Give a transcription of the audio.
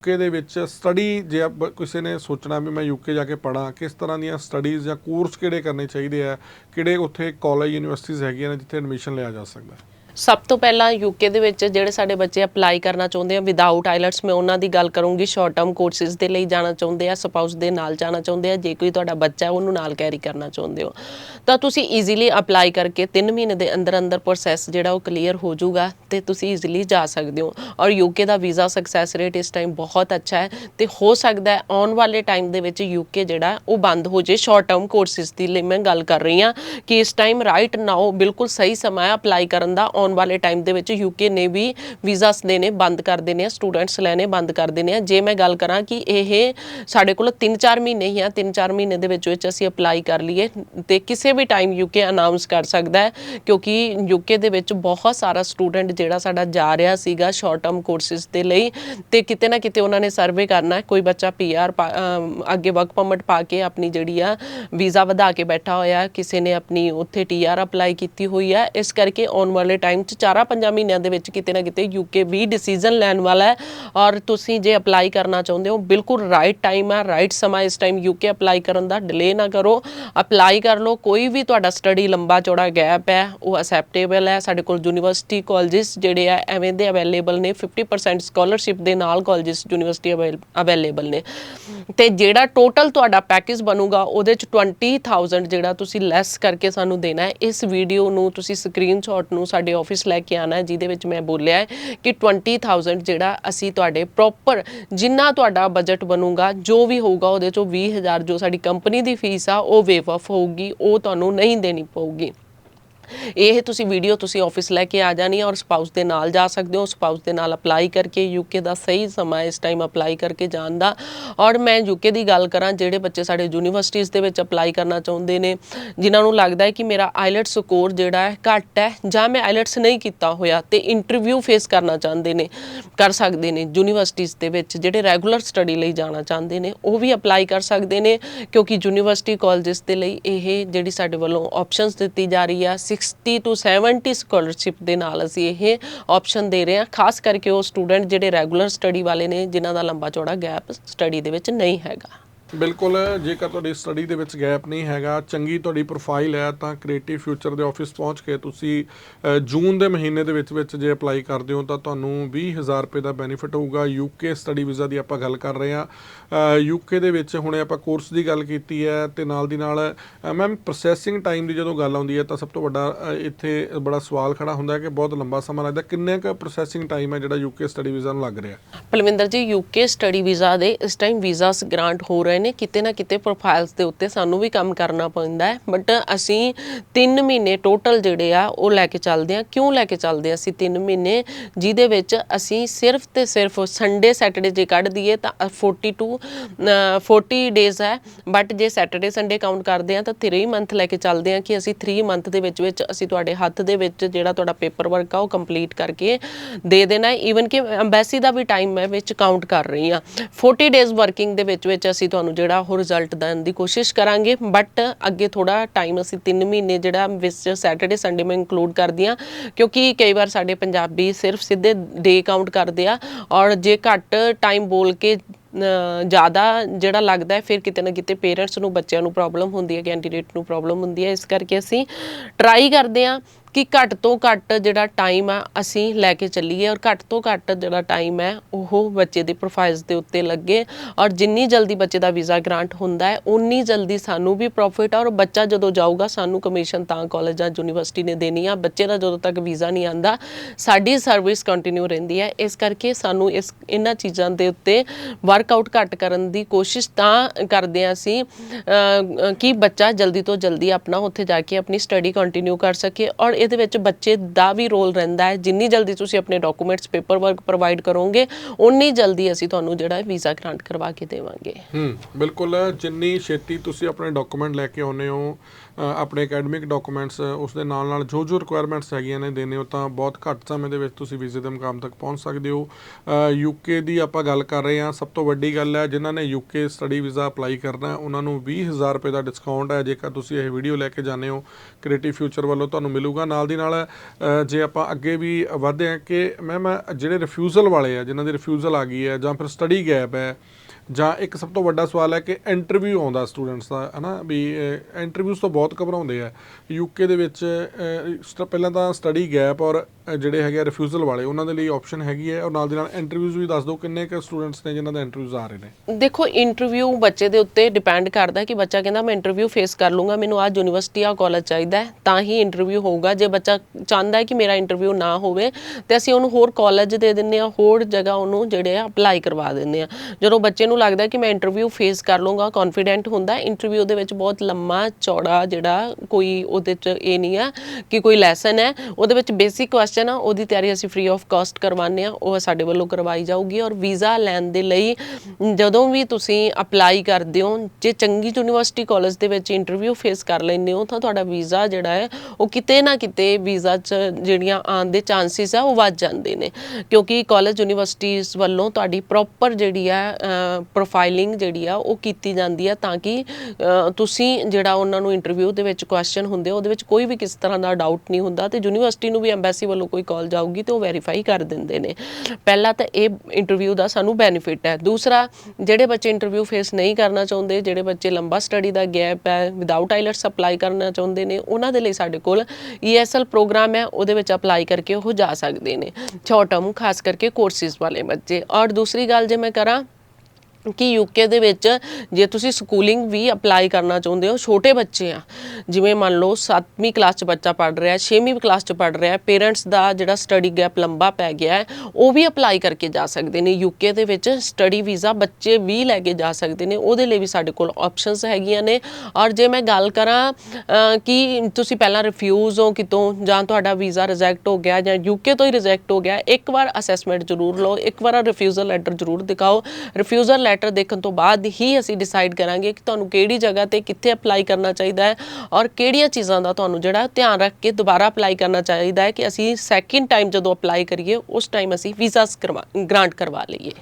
UK ਦੇ ਵਿੱਚ study ਜੇ ਕਿਸੇ ਨੇ ਸੋਚਣਾ ਵੀ ਮੈਂ ਯੂਕੇ ਜਾ ਕੇ ਪੜਾਂ ਕਿਸ ਤਰ੍ਹਾਂ ਦੀਆਂ ਸਟੱਡੀਜ਼ ਜਾਂ ਕੋਰਸ ਕਿਹੜੇ ਕਰਨੇ ਚਾਹੀਦੇ ਆ, ਕਿਹੜੇ ਉੱਥੇ ਕਾਲਜ ਯੂਨੀਵਰਸਿਟੀਜ਼ ਹੈਗੀਆਂ ਨੇ ਜਿੱਥੇ ਐਡਮਿਸ਼ਨ ਲਿਆ ਜਾ ਸਕਦਾ? ਸਭ ਤੋਂ ਪਹਿਲਾਂ ਯੂਕੇ ਦੇ ਵਿੱਚ ਜਿਹੜੇ ਸਾਡੇ ਬੱਚੇ ਅਪਲਾਈ ਕਰਨਾ ਚਾਹੁੰਦੇ ਆ ਵਿਦਆਊਟ ਆਈਲਟਸ ਮੈਂ ਉਹਨਾਂ ਦੀ ਗੱਲ ਕਰੂੰਗੀ। ਸ਼ਾਰਟ ਟਰਮ ਕੋਰਸਿਸ ਦੇ ਲਈ ਜਾਣਾ ਚਾਹੁੰਦੇ ਆ ਸਪਾਊਸ ਦੇ ਨਾਲ ਜਾਣਾ ਚਾਹੁੰਦੇ ਆ। ਜੇ ਕੋਈ ਤੁਹਾਡਾ ਬੱਚਾ ਹੈ, ਉਹਨੂੰ ਨਾਲ ਕੈਰੀ ਕਰਨਾ ਚਾਹੁੰਦੇ ਹੋ। ਤਾਂ ਤੁਸੀਂ ਈਜ਼ੀਲੀ ਅਪਲਾਈ ਕਰਕੇ 3 ਮਹੀਨੇ ਦੇ ਅੰਦਰ ਅੰਦਰ ਪ੍ਰੋਸੈਸ ਜਿਹੜਾ ਉਹ ਕਲੀਅਰ ਹੋ ਜਾਊਗਾ ਤੇ ਤੁਸੀਂ ਈਜ਼ੀਲੀ ਜਾ ਸਕਦੇ ਹੋ। ਔਰ ਯੂਕੇ ਦਾ ਵੀਜ਼ਾ ਸਕਸੈਸ ਰੇਟ ਇਸ ਟਾਈਮ ਬਹੁਤ ਅੱਛਾ ਹੈ ਤੇ ਹੋ ਸਕਦਾ ਹੈ ਆਉਣ ਵਾਲੇ ਟਾਈਮ ਦੇ ਵਿੱਚ ਯੂਕੇ ਜਿਹੜਾ ਉਹ ਬੰਦ ਹੋ ਜੇ ਸ਼ਾਰਟ ਟਰਮ ਕੋਰਸਿਸ ਦੀ ਲਈ ਮੈਂ ਗੱਲ ਕਰ ਰਹੀ ਹਾਂ ਕਿ ਇਸ ਟਾਈਮ ਰਾਈਟ ਨਾਓ ਬਿਲਕੁਲ ਸਹੀ ਸਮਾਂ ਹੈ ਅਪਲਾਈ ਕਰਨ ਦਾ ਆਉਣ ਵਾਲੇ ਟਾਈਮ ਦੇ ਵਿੱਚ ਯੂਕੇ ਨੇ ਵੀ ਵੀਜ਼ਾਸ ਦੇਣੇ ਬੰਦ ਕਰ ਦੇਣੇ ਆ ਸਟੂਡੈਂਟਸ ਲੈਣੇ ਬੰਦ ਕਰ ਦੇਣੇ ਆ। ਜੇ ਮੈਂ ਗੱਲ ਕਰਾਂ ਕਿ ਇਹ ਸਾਡੇ ਕੋਲ 3-4 ਮਹੀਨੇ ਹੀ ਆ 3-4 ਮਹੀਨੇ ਦੇ ਵਿੱਚ ਵਿੱਚ ਅਸੀਂ ਅਪਲਾਈ ਕਰ ਲਈਏ ਤੇ ਕਿਸੇ ਵੀ ਟਾਈਮ ਯੂਕੇ ਅਨਾਉਂਸ ਕਰ ਸਕਦਾ ਹੈ, ਕਿਉਂਕਿ ਯੂਕੇ ਦੇ ਵਿੱਚ ਬਹੁਤ ਸਾਰਾ ਸਟੂਡੈਂਟ ਜਿਹੜਾ ਸਾਡਾ ਜਾ ਰਿਹਾ ਸੀਗਾ ਸ਼ਾਰਟ ਟਰਮ ਕੋਰਸਿਸ ਦੇ ਲਈ ਤੇ ਕਿਤੇ ਨਾ ਕਿਤੇ ਉਹਨਾਂ ਨੇ ਸਰਵੇ ਕਰਨਾ ਹੈ, ਕੋਈ ਬੱਚਾ ਪੀਆਰ ਅੱਗੇ ਵਰਕ ਪਰਮਿਟ ਪਾ ਕੇ ਆਪਣੀ ਜਿਹੜੀ ਆ ਵੀਜ਼ਾ ਵਧਾ ਕੇ ਬੈਠਾ ਹੋਇਆ, ਕਿਸੇ ਨੇ ਆਪਣੀ ਉੱਥੇ ਟੀਆਰ ਅਪਲਾਈ ਕੀਤੀ ਹੋਈ ਆ, ਇਸ ਕਰਕੇ ਆਉਣ ਵਾਲੇ ਟਾਈਮ 'ਚ 4-5 ਮਹੀਨਿਆਂ ਦੇ ਵਿੱਚ ਕਿਤੇ ਨਾ ਕਿਤੇ ਯੂਕੇ ਵੀ ਡਿਸੀਜਨ ਲੈਣ ਵਾਲਾ ਹੈ। ਔਰ ਤੁਸੀਂ ਜੇ ਅਪਲਾਈ ਕਰਨਾ ਚਾਹੁੰਦੇ ਹੋ, ਬਿਲਕੁਲ ਰਾਈਟ ਟਾਈਮ ਹੈ ਰਾਈਟ ਸਮਾਂ ਇਸ ਟਾਈਮ ਯੂਕੇ ਅਪਲਾਈ ਕਰਨ ਦਾ। ਡਿਲੇ ਨਾ ਕਰੋ। ਅਪਲਾਈ ਕਰ ਲਓ। ਕੋਈ ਵੀ ਤੁਹਾਡਾ ਸਟੱਡੀ ਲੰਬਾ ਚੌੜਾ ਗੈਪ ਹੈ, ਉਹ ਅਸੈਪਟੇਬਲ ਹੈ। ਸਾਡੇ ਕੋਲ ਯੂਨੀਵਰਸਿਟੀ ਕਾਲਜਸ ਜਿਹੜੇ ਆ ਐਵੇਂ ਦੇ ਅਵੇਲੇਬਲ ਨੇ। 50% ਸਕਾਲਰਸ਼ਿਪ ਦੇ ਨਾਲ ਕਾਲਜਸ ਯੂਨੀਵਰਸਿਟੀ ਅਵੇਲੇਬਲ ਨੇ। ਤੇ ਜਿਹੜਾ ਟੋਟਲ ਤੁਹਾਡਾ ਪੈਕੇਜ ਬਣੂਗਾ, ਉਹਦੇ ਚ 20000 ਜਿਹੜਾ ਤੁਸੀਂ ਲੈਸ ਕਰਕੇ ਸਾਨੂੰ ਦੇਣਾ ਹੈ। ਇਸ ਵੀਡੀਓ ਨੂੰ, ਤੁਸੀਂ ਸਕਰੀਨਸ਼ਾਟ ਨੂੰ ਸਾਡੇ ਆਫਿਸ ਲੈ ਕੇ ਆਣਾ ਜਿਹਦੇ ਵਿੱਚ ਮੈਂ ਬੋਲਿਆ ਹੈ ਕਿ 20000 ਜਿਹੜਾ ਅਸੀਂ ਤੁਹਾਡੇ ਪ੍ਰੋਪਰ ਜਿੰਨਾ ਤੁਹਾਡਾ ਬਜਟ ਬਣੂਗਾ, ਜੋ ਵੀ ਹੋਊਗਾ ਉਹਦੇ ਚੋਂ 20000 ਜੋ ਸਾਡੀ ਕੰਪਨੀ ਦੀ ਫੀਸ ਆ, ਉਹ ਵੇਵ ਆਫ ਹੋਊਗੀ, ਉਹ ਤੁਹਾਨੂੰ ਨਹੀਂ ਦੇਣੀ ਪਊਗੀ। ਇਹ ਤੁਸੀਂ ਵੀਡੀਓ ਤੁਸੀਂ ਆਫਿਸ ਲੈ ਕੇ ਆ ਜਾਣੀ ਹੈ ਔਰ ਸਪਾਊਸ ਦੇ ਨਾਲ ਜਾ ਸਕਦੇ ਹੋ ਸਪਾਊਸ ਦੇ ਨਾਲ ਅਪਲਾਈ ਕਰਕੇ ਯੂਕੇ ਦਾ ਸਹੀ ਸਮਾਂ ਇਸ ਟਾਈਮ ਅਪਲਾਈ ਕਰਕੇ ਜਾਣ ਦਾ। ਔਰ ਮੈਂ ਯੂਕੇ ਦੀ ਗੱਲ ਕਰਾਂ, ਜਿਹੜੇ ਬੱਚੇ ਸਾਡੇ ਯੂਨੀਵਰਸਿਟੀਜ਼ ਦੇ ਵਿੱਚ ਅਪਲਾਈ ਕਰਨਾ ਚਾਹੁੰਦੇ ਨੇ, ਜਿਨ੍ਹਾਂ ਨੂੰ ਲੱਗਦਾ ਹੈ ਕਿ ਮੇਰਾ ਆਈਲਟਸ ਸਕੋਰ ਜਿਹੜਾ ਹੈ ਘੱਟ ਹੈ ਜਾਂ ਮੈਂ ਆਈਲਟਸ ਨਹੀਂ ਕੀਤਾ ਹੋਇਆ ਤੇ ਇੰਟਰਵਿਊ ਫੇਸ ਕਰਨਾ ਚਾਹੁੰਦੇ ਨੇ, ਕਰ ਸਕਦੇ ਨੇ ਯੂਨੀਵਰਸਿਟੀਜ਼ ਦੇ ਵਿੱਚ, ਜਿਹੜੇ ਰੈਗੂਲਰ ਸਟੱਡੀ ਲਈ ਜਾਣਾ ਚਾਹੁੰਦੇ ਨੇ, ਉਹ ਵੀ ਅਪਲਾਈ ਕਰ ਸਕਦੇ ਨੇ, ਕਿਉਂਕਿ ਯੂਨੀਵਰਸਿਟੀ ਕਾਲਜਸ ਦੇ ਲਈ ਇਹ ਜਿਹੜੀ ਸਾਡੇ ਵੱਲੋਂ ਆਪਸ਼ਨਸ ਦਿੱਤੀ ਜਾ ਰਹੀ ਆ 60 ਤੋਂ 70 ਸਕਾਲਰਸ਼ਿਪ ਦੇ ਨਾਲ ਅਸੀਂ ਇਹ ਆਪਸ਼ਨ ਦੇ ਰਹੇ ਹਾਂ। ਖਾਸ ਕਰਕੇ ਉਹ ਸਟੂਡੈਂਟ ਜਿਹੜੇ ਰੈਗੂਲਰ ਸਟੱਡੀ ਵਾਲੇ ਨੇ, ਜਿਨ੍ਹਾਂ ਦਾ ਲੰਬਾ ਚੌੜਾ ਗੈਪ ਸਟੱਡੀ ਦੇ ਵਿੱਚ ਨਹੀਂ ਹੈਗਾ। ਬਿਲਕੁਲ, ਜੇਕਰ ਤੁਹਾਡੀ ਸਟੱਡੀ ਦੇ ਵਿੱਚ ਗੈਪ ਨਹੀਂ ਹੈਗਾ, ਚੰਗੀ ਤੁਹਾਡੀ ਪ੍ਰੋਫਾਈਲ ਹੈ, ਤਾਂ ਕ੍ਰੀਏਟਿਵ ਫਿਊਚਰ ਦੇ ਆਫਿਸ ਪਹੁੰਚ ਕੇ ਤੁਸੀਂ ਜੂਨ ਦੇ ਮਹੀਨੇ ਦੇ ਵਿੱਚ ਵਿੱਚ ਜੇ ਅਪਲਾਈ ਕਰਦੇ ਹੋ, ਤਾਂ ਤੁਹਾਨੂੰ 20000 ਰੁਪਏ ਦਾ ਬੈਨੀਫਿਟ ਹੋਊਗਾ। ਯੂਕੇ ਸਟੱਡੀ ਵੀਜ਼ਾ ਦੀ ਆਪਾਂ ਗੱਲ ਕਰ ਰਹੇ ਹਾਂ। ਯੂਕੇ ਦੇ ਵਿੱਚ ਹੁਣੇ ਆਪਾਂ ਕੋਰਸ ਦੀ ਗੱਲ ਕੀਤੀ ਹੈ, ਤੇ ਨਾਲ ਦੀ ਨਾਲ ਮੈਮ ਪ੍ਰੋਸੈਸਿੰਗ ਟਾਈਮ ਦੀ ਜਦੋਂ ਗੱਲ ਆਉਂਦੀ ਹੈ, ਤਾਂ ਸਭ ਤੋਂ ਵੱਡਾ ਇੱਥੇ ਬੜਾ ਸਵਾਲ ਖੜਾ ਹੁੰਦਾ ਹੈ ਕਿ ਬਹੁਤ ਲੰਬਾ ਸਮਾਂ ਲੱਗਦਾ। ਕਿੰਨੇ ਕੁ ਪ੍ਰੋਸੈਸਿੰਗ ਟਾਈਮ ਹੈ ਜਿਹੜਾ ਯੂਕੇ ਸਟੱਡੀ ਵੀਜ਼ਾ ਨੂੰ ਲੱਗ ਰਿਹਾ? ਪਲਵਿੰਦਰ ਜੀ ਯੂਕੇ ਸਟੱਡੀ ਵੀਜ਼ਾ ਦੇ ਇਸ ਟਾਈਮ ਵੀਜ਼ਾਸ ਗ੍ਰਾਂਟ ਹੋ ਰਹੇ ਨੇ ਕਿਤੇ ਨਾ ਕਿਤੇ ਪ੍ਰੋਫਾਈਲਸ ਦੇ ਉੱਤੇ ਸਾਨੂੰ ਵੀ ਕੰਮ ਕਰਨਾ ਪੈਂਦਾ ਹੈ। ਬਟ ਅਸੀਂ 3 ਮਹੀਨੇ ਟੋਟਲ ਜਿਹੜੇ ਆ ਉਹ ਲੈ ਕੇ ਚੱਲਦੇ ਆ ਕਿਉਂ ਲੈ ਕੇ ਚੱਲਦੇ ਆ ਅਸੀਂ 3 ਮਹੀਨੇ? ਜਿਹਦੇ ਵਿੱਚ ਅਸੀਂ ਸਿਰਫ ਤੇ ਸਿਰਫ ਸੰਡੇ ਸੈਟਰਡੇ ਜੇ ਕੱਢ ਦਈਏ ਤਾਂ 42 ਅ, 40 ਡੇਜ਼ ਹੈ। ਬਟ ਜੇ ਸੈਟਰਡੇ ਸੰਡੇ ਕਾਊਂਟ ਕਰਦੇ ਆ ਤਾਂ 3 ਮੰਥ ਲੈ ਕੇ ਚੱਲਦੇ ਆ ਕਿ ਅਸੀਂ 3 ਮੰਥ ਦੇ ਵਿੱਚ ਵਿੱਚ ਅਸੀਂ ਤੁਹਾਡੇ ਹੱਥ ਦੇ ਵਿੱਚ ਜਿਹੜਾ ਤੁਹਾਡਾ ਪੇਪਰ ਵਰਕ ਆ ਉਹ ਕੰਪਲੀਟ ਕਰਕੇ ਦੇ ਦੇਣਾ ਈਵਨ ਕਿ ਐਮਬੈਸੀ ਦਾ ਵੀ ਟਾਈਮ ਮੈਂ ਵਿੱਚ ਕਾਊਂਟ ਕਰ ਰਹੀ ਆ 40 ਡੇਜ਼ ਵਰਕਿੰਗ ਦੇ ਵਿੱਚ ਵਿੱਚ ਅਸੀਂ ਤੁਹਾਨੂੰ ਜਿਹੜਾ ਉਹ ਰਿਜ਼ਲਟ ਦੇਣ ਦੀ ਕੋਸ਼ਿਸ਼ ਕਰਾਂਗੇ। ਬਟ ਅੱਗੇ ਥੋੜਾ ਟਾਈਮ ਅਸੀਂ 3 ਮਹੀਨੇ ਜਿਹੜਾ ਵਿੱਚ ਸੈਟਰਡੇ ਸੰਡੇ ਮੈਂ ਇਨਕਲੂਡ ਕਰਦੀ ਆ ਕਿਉਂਕਿ ਕਈ ਵਾਰ ਸਾਡੇ ਪੰਜਾਬੀ ਸਿਰਫ ਸਿੱਧੇ ਡੇ ਕਾਊਂਟ ਕਰਦੇ ਆ ਔਰ ਜੇ ਘੱਟ ਟਾਈਮ ਬੋਲ ਕੇ ਜ਼ਿਆਦਾ ਜਿਹੜਾ ਲੱਗਦਾ ਹੈ, ਫਿਰ ਕਿਤੇ ਨਾ ਕਿਤੇ ਪੇਰੈਂਟਸ ਨੂੰ, ਬੱਚਿਆਂ ਨੂੰ ਪ੍ਰੋਬਲਮ ਹੁੰਦੀ ਹੈ ਕੈਂਡੀਡੇਟ ਨੂੰ ਪ੍ਰੋਬਲਮ ਹੁੰਦੀ ਹੈ। ਇਸ ਕਰਕੇ ਅਸੀਂ ਟਰਾਈ ਕਰਦੇ ਆ ਕਿ ਘੱਟ ਤੋਂ ਘੱਟ ਜਿਹੜਾ ਟਾਈਮ ਆ ਅਸੀਂ ਲੈ ਕੇ ਚੱਲੀਏ ਔਰ ਘੱਟ ਤੋਂ ਘੱਟ ਜਿਹੜਾ ਟਾਈਮ ਹੈ ਉਹ ਬੱਚੇ ਦੇ ਪ੍ਰੋਫਾਈਲਸ ਦੇ ਉੱਤੇ ਲੱਗੇ ਔਰ ਜਿੰਨੀ ਜਲਦੀ ਬੱਚੇ ਦਾ ਵੀਜ਼ਾ ਗ੍ਰਾਂਟ ਹੁੰਦਾ ਹੈ ਉਨੀ ਜਲਦੀ ਸਾਨੂੰ ਵੀ ਪ੍ਰੋਫਿਟ ਔਰ ਬੱਚਾ ਜਦੋਂ ਜਾਊਗਾ ਸਾਨੂੰ ਕਮਿਸ਼ਨ ਤਾਂ ਕਾਲਜ ਜਾਂ ਯੂਨੀਵਰਸਿਟੀ ਨੇ ਦੇਣੀ ਆ। ਬੱਚੇ ਦਾ ਜਦੋਂ ਤੱਕ ਵੀਜ਼ਾ ਨਹੀਂ ਆਂਦਾ ਸਾਡੀ ਸਰਵਿਸ ਕੰਟੀਨਿਊ ਰਹਿੰਦੀ ਹੈ। ਇਸ ਕਰਕੇ ਸਾਨੂੰ ਇਸ ਇਹਨਾਂ ਚੀਜ਼ਾਂ ਦੇ ਉੱਤੇ ਵਰਕਆਊਟ ਘੱਟ ਕਰਨ ਦੀ ਕੋਸ਼ਿਸ਼ ਤਾਂ ਕਰਦੇ ਹਾਂ ਅਸੀਂ ਕਿ ਬੱਚਾ ਜਲਦੀ ਤੋਂ ਜਲਦੀ ਆਪਣਾ ਉੱਥੇ ਜਾ ਕੇ ਆਪਣੀ ਸਟੱਡੀ ਕੰਟੀਨਿਊ ਕਰ ਸਕੇ ਔਰ ਇਹਦੇ ਵਿੱਚ ਬੱਚੇ ਦਾ ਵੀ ਰੋਲ ਰਹਿੰਦਾ ਹੈ। ਜਿੰਨੀ ਜਲਦੀ ਤੁਸੀਂ ਆਪਣੇ ਡਾਕੂਮੈਂਟਸ ਪੇਪਰ ਵਰਕ ਪ੍ਰੋਵਾਈਡ ਕਰੋਗੇ ਉਨੀ ਜਲਦੀ ਅਸੀਂ ਤੁਹਾਨੂੰ ਜਿਹੜਾ ਵੀਜ਼ਾ ਗ੍ਰਾਂਟ ਕਰਵਾ ਕੇ ਦੇਵਾਂਗੇ। ਹੂੰ, ਬਿਲਕੁਲ। ਜਿੰਨੀ ਛੇਤੀ ਤੁਸੀਂ ਆਪਣੇ ਡਾਕੂਮੈਂਟ ਲੈ ਕੇ ਆਉਨੇ ਹੋ ਆਪਣੇ ਅਕੈਡਮਿਕ ਡਾਕੂਮੈਂਟਸ ਉਸ ਦੇ ਨਾਲ ਨਾਲ ਜੋ ਜੋ ਰਿਕੁਆਇਰਮੈਂਟਸ ਹੈਗੀਆਂ ਨੇ ਦੇਣੇ ਹੋ, ਤਾਂ ਬਹੁਤ ਘੱਟ ਸਮੇਂ ਦੇ ਵਿੱਚ ਤੁਸੀਂ ਵੀਜ਼ੇ ਦੇ ਮੁਕਾਮ ਤੱਕ ਪਹੁੰਚ ਸਕਦੇ ਹੋ। ਯੂਕੇ ਦੀ ਆਪਾਂ ਗੱਲ ਕਰ ਰਹੇ ਹਾਂ। ਸਭ ਤੋਂ ਵੱਡੀ ਗੱਲ ਹੈ, ਜਿਨ੍ਹਾਂ ਨੇ ਯੂਕੇ ਸਟੱਡੀ ਵੀਜ਼ਾ ਅਪਲਾਈ ਕਰਨਾ ਉਹਨਾਂ ਨੂੰ 20000 ਰੁਪਏ ਦਾ ਡਿਸਕਾਊਂਟ ਹੈ। ਜੇਕਰ ਤੁਸੀਂ ਇਹ ਵੀਡੀਓ ਲੈ ਕੇ ਜਾਂਦੇ ਹੋ ਕ੍ਰੀਏਟਿਵ ਫਿਊਚਰ ਵੱਲੋਂ ਤੁਹਾਨੂੰ ਮਿਲੂਗਾ। ਨਾਲ ਦੀ ਨਾਲ ਜੇ ਆਪਾਂ ਅੱਗੇ ਵੀ ਵਧਦੇ ਹਾਂ ਕਿ ਮੈਮ ਜਿਹੜੇ ਰਿਫਿਊਜ਼ਲ ਵਾਲੇ ਆ, ਜਿਨ੍ਹਾਂ ਦੀ ਰਿਫਿਊਜ਼ਲ ਆ ਗਈ ਹੈ ਜਾਂ ਫਿਰ ਸਟੱਡੀ ਗੈਪ ਹੈ, ਜਾਂ ਇੱਕ ਸਭ ਤੋਂ ਵੱਡਾ ਸਵਾਲ ਹੈ ਕਿ ਇੰਟਰਵਿਊ ਆਉਂਦਾ ਸਟੂਡੈਂਟਸ ਦਾ, ਹਨਾ, ਵੀ ਇੰਟਰਵਿਊਜ਼ ਤੋਂ ਬਹੁਤ ਘਬਰਾਉਂਦੇ ਆ। ਯੂਕੇ ਦੇ ਵਿੱਚ ਸਟ- ਪਹਿਲਾਂ ਤਾਂ ਸਟੱਡੀ ਗੈਪ ਔਰ ਜਿਹੜੇ ਹੈਗੇ ਰਿਫਿਊਜ਼ਲ ਵਾਲੇ ਉਹਨਾਂ ਦੇ ਲਈ ਆਪਸ਼ਨ ਹੈਗੀ ਹੈ ਔਰ ਨਾਲ ਦੀ ਨਾਲ ਇੰਟਰਵਿਊਜ਼ ਵੀ ਦੱਸ ਦਿਓ ਕਿੰਨੇ ਕੁ ਸਟੂਡੈਂਟਸ ਨੇ ਜਿਨ੍ਹਾਂ ਦੇ ਇੰਟਰਵਿਊਜ਼ ਆ ਰਹੇ ਨੇ? ਦੇਖੋ ਇੰਟਰਵਿਊ ਬੱਚੇ ਦੇ ਉੱਤੇ ਡਿਪੈਂਡ ਕਰਦਾ ਕਿ ਬੱਚਾ ਕਹਿੰਦਾ ਮੈਂ ਇੰਟਰਵਿਊ ਫੇਸ ਕਰ ਲੂੰਗਾ ਮੈਨੂੰ ਆਹ ਯੂਨੀਵਰਸਿਟੀ ਆ ਕਾਲਜ ਚਾਹੀਦਾ ਹੈ, ਤਾਂ ਹੀ ਇੰਟਰਵਿਊ ਹੋਊਗਾ। ਜੇ ਬੱਚਾ ਚਾਹੁੰਦਾ ਹੈ ਕਿ ਮੇਰਾ ਇੰਟਰਵਿਊ ਨਾ ਹੋਵੇ ਤੇ ਅਸੀਂ ਉਹਨੂੰ ਹੋਰ ਕਾਲਜ ਦੇ ਦਿੰਨੇ ਆ ਹੋਰ ਜਗ੍ਹਾ ਉਹਨੂੰ ਜਿਹੜੇ ਆ ਅਪਲਾਈ ਕਰਵਾ ਦਿੰਦੇ ਆ ਜਦੋਂ ਬੱਚੇ ਨੂੰ ਲੱਗਦਾ ਕਿ ਮੈਂ ਇੰਟਰਵਿਊ ਫੇਸ ਕਰ ਲੂੰਗਾ ਕੌਨਫੀਡੈਂਟ ਹੁੰਦਾ ਇੰਟਰਵਿਊ ਦੇ ਵਿੱਚ ਬਹੁਤ ਲੰਮਾ ਚੌੜਾ ਜਿਹੜਾ ਕੋਈ ਉਹਦੇ ਚ ਇਹ ਨਹੀਂ ਆ ਕਿ ਕੋਈ ਲੈਸਨ ਹੈ ਉਹਦੇ ਵਿੱਚ ਬੇਸਿਕ ਕੁਐਸਚਨ ਆ ਉਹਦੀ ਤਿਆਰੀ ਅਸੀਂ ਫ੍ਰੀ ਆਫ ਕਾਸਟ ਕਰਵਾਉਂਦੇ ਆ ਉਹ ਸਾਡੇ ਵੱਲੋਂ ਕਰਵਾਈ ਜਾਊਗੀ ਔਰ ਵੀਜ਼ਾ ਲੈਣ ਦੇ ਲਈ ਜਦੋਂ ਵੀ ਤੁਸੀਂ ਅਪਲਾਈ ਕਰਦੇ ਹੋ ਜੇ ਚੰਗੀ ਯੂਨੀਵਰਸਿਟੀ ਕਾਲਜ ਦੇ ਵਿੱਚ ਇੰਟਰਵਿਊ ਫੇਸ ਕਰ ਲੈਂਦੇ ਹੋ ਤਾਂ ਤੁਹਾਡਾ ਵੀਜ਼ਾ ਜਿਹੜਾ ਹੈ ਉਹ ਕਿਤੇ ਨਾ ਕਿਤੇ ਵੀਜ਼ਾ 'ਚ ਜਿਹੜੀਆਂ ਆਉਣ ਦੇ ਚਾਂਸਿਸ ਆ ਉਹ ਵੱਧ ਜਾਂਦੇ ਨੇ। ਕਿਉਂਕਿ ਕਾਲਜ ਯੂਨੀਵਰਸਿਟੀਜ਼ ਵੱਲੋਂ ਤੁਹਾਡੀ ਪ੍ਰੋਪਰ ਜਿਹੜੀ ਆ ਪ੍ਰੋਫਾਈਲਿੰਗ ਜਿਹੜੀ ਆ ਉਹ ਕੀਤੀ ਜਾਂਦੀ ਆ ਤਾਂ ਕਿ ਤੁਸੀਂ ਜਿਹੜਾ ਉਹਨਾਂ ਨੂੰ ਇੰਟਰਵਿਊ ਦੇ ਵਿੱਚ ਕੁਐਸਚਨ ਹੁੰਦੇ ਆ, ਉਹਦੇ ਵਿੱਚ ਕੋਈ ਵੀ ਕਿਸ ਤਰ੍ਹਾਂ ਦਾ ਡਾਊਟ ਨਹੀਂ ਹੁੰਦਾ ਤੇ ਯੂਨੀਵਰਸਿਟੀ ਨੂੰ ਵੀ ਐਮਬੈਸੀ ਵੱਲੋਂ ਕੋਈ ਕਾਲ ਜਾਊਗੀ ਤੇ ਉਹ ਵੈਰੀਫਾਈ ਕਰ ਦਿੰਦੇ ਨੇ। ਪਹਿਲਾ ਤਾਂ ਇਹ ਇੰਟਰਵਿਊ ਦਾ ਸਾਨੂੰ ਬੈਨੀਫਿਟ ਹੈ। ਦੂਸਰਾ, ਜਿਹੜੇ ਬੱਚੇ ਇੰਟਰਵਿਊ ਫੇਸ ਨਹੀਂ ਕਰਨਾ ਚਾਹੁੰਦੇ, ਜਿਹੜੇ ਬੱਚੇ ਲੰਬਾ ਸਟੱਡੀ ਦਾ ਗੈਪ ਹੈ ਵਿਦਆਊਟ ਆਈਲਟਸ ਅਪਲਾਈ ਕਰਨਾ ਚਾਹੁੰਦੇ ਨੇ, ਉਹਨਾਂ ਦੇ ਲਈ ਸਾਡੇ ਕੋਲ ESL ਪ੍ਰੋਗਰਾਮ ਹੈ, ਉਹਦੇ ਵਿੱਚ ਅਪਲਾਈ ਕਰਕੇ ਉਹ ਜਾ ਸਕਦੇ ਨੇ। ਸ਼ਾਰਟ ਟਰਮ ਖਾਸ ਕਰਕੇ ਕੋਰਸਿਸ ਵਾਲੇ ਬੱਚੇ। ਔਰ ਦੂਸਰੀ ਗੱਲ ਜੇ ਮੈਂ ਕਰਾਂ ਕਿ ਯੂਕੇ ਦੇ ਵਿੱਚ ਜੇ ਤੁਸੀਂ ਸਕੂਲਿੰਗ ਵੀ ਅਪਲਾਈ ਕਰਨਾ ਚਾਹੁੰਦੇ ਹੋ, ਛੋਟੇ ਬੱਚੇ ਆ, ਜਿਵੇਂ ਮੰਨ ਲਓ 7ਵੀਂ ਕਲਾਸ 'ਚ ਬੱਚਾ ਪੜ ਰਿਹਾ ਹੈ 6ਵੀਂ ਕਲਾਸ 'ਚ ਪੜ ਰਿਹਾ ਹੈ ਪੇਰੈਂਟਸ ਦਾ ਜਿਹੜਾ ਸਟੱਡੀ ਗੈਪ ਲੰਬਾ ਪੈ ਗਿਆ ਹੈ, ਉਹ ਵੀ ਅਪਲਾਈ ਕਰਕੇ ਜਾ ਸਕਦੇ ਨੇ। ਯੂਕੇ ਦੇ ਵਿੱਚ ਸਟੱਡੀ ਵੀਜ਼ਾ ਬੱਚੇ ਵੀ ਲੈ ਕੇ ਜਾ ਸਕਦੇ ਨੇ, ਉਹਦੇ ਲਈ ਵੀ ਸਾਡੇ ਕੋਲ ਆਪਸ਼ਨਸ ਹੈਗੀਆਂ ਨੇ। ਔਰ ਜੇ ਮੈਂ ਗੱਲ ਕਰਾਂ ਕਿ ਤੁਸੀਂ ਪਹਿਲਾਂ ਰਿਫਿਊਜ਼ ਹੋ ਕਿਤੋਂ, ਜਾਂ ਤੁਹਾਡਾ ਵੀਜ਼ਾ ਰਿਜੈਕਟ ਹੋ ਗਿਆ, ਜਾਂ ਯੂਕੇ ਤੋਂ ਹੀ ਰਿਜੈਕਟ ਹੋ ਗਿਆ, ਇੱਕ ਵਾਰ ਅਸੈਸਮੈਂਟ ਜ਼ਰੂਰ ਲਓ, ਇੱਕ ਵਾਰ ਰਿਫਿਊਜ਼ਲ ਲੈਟਰ ਜ਼ਰੂਰ ਦਿਖਾਓ। ਰਿਫਿਊਜ਼ਲ ਲੈਟਰ ਦੇਖਣ ਤੋਂ ਬਾਅਦ ਹੀ ਅਸੀਂ ਡਿਸਾਈਡ ਕਰਾਂਗੇ ਕਿ ਤੁਹਾਨੂੰ ਕਿਹੜੀ ਜਗ੍ਹਾ ਤੇ ਕਿੱਥੇ ਅਪਲਾਈ ਕਰਨਾ ਚਾਹੀਦਾ ਹੈ ਔਰ ਕਿਹੜੀਆਂ ਚੀਜ਼ਾਂ ਦਾ ਤੁਹਾਨੂੰ ਜਿਹੜਾ ਧਿਆਨ ਰੱਖ ਕੇ ਦੁਬਾਰਾ ਅਪਲਾਈ ਕਰਨਾ ਚਾਹੀਦਾ ਹੈ ਕਿ ਅਸੀਂ ਸੈਕਿੰਡ ਟਾਈਮ ਜਦੋਂ ਅਪਲਾਈ ਕਰੀਏ, ਉਸ ਟਾਈਮ ਅਸੀਂ ਵੀਜ਼ਾ ਗ੍ਰਾਂਟ ਕਰਵਾ ਲਈਏ।